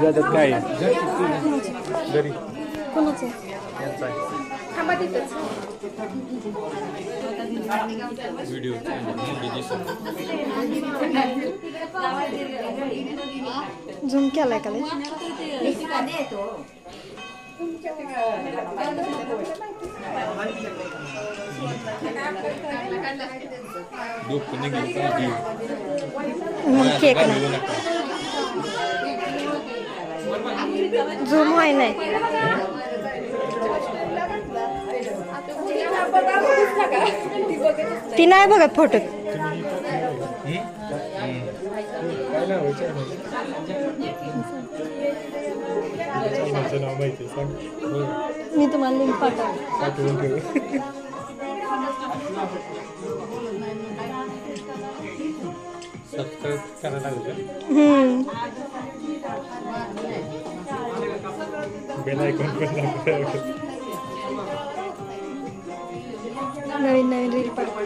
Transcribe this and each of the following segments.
तुझ्या हातात काय? आहे घरी. कोणाचं? यांचा आहे. व्हिडिओ झूम केलाय का लय? डोकं निघेल पाहिजे मग केक नाही. झूम व्हाय नाही. ती नाही बघत फोटो आहे हो मी तुम्हाला लिंक पाठवते. सबस्क्राईब करायला लागलं. हम्म. बेल आयकॉन पण दाखवायला नवीन नवीन रील पाठव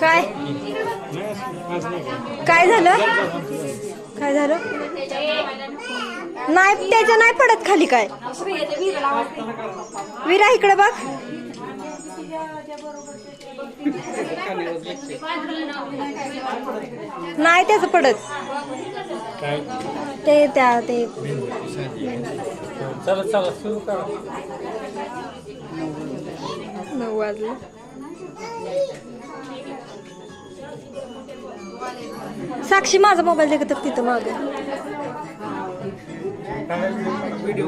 काय आज नाही का काय झालं काय झालं नाही त्याच्या नाही पडत खाली काय? विरा इकडे बघ. नाही त्याचं पडत. ते त्या ते. नऊ वाजले. साक्षी माझा मोबाईल देखत तिथं मागे. व्हिडिओ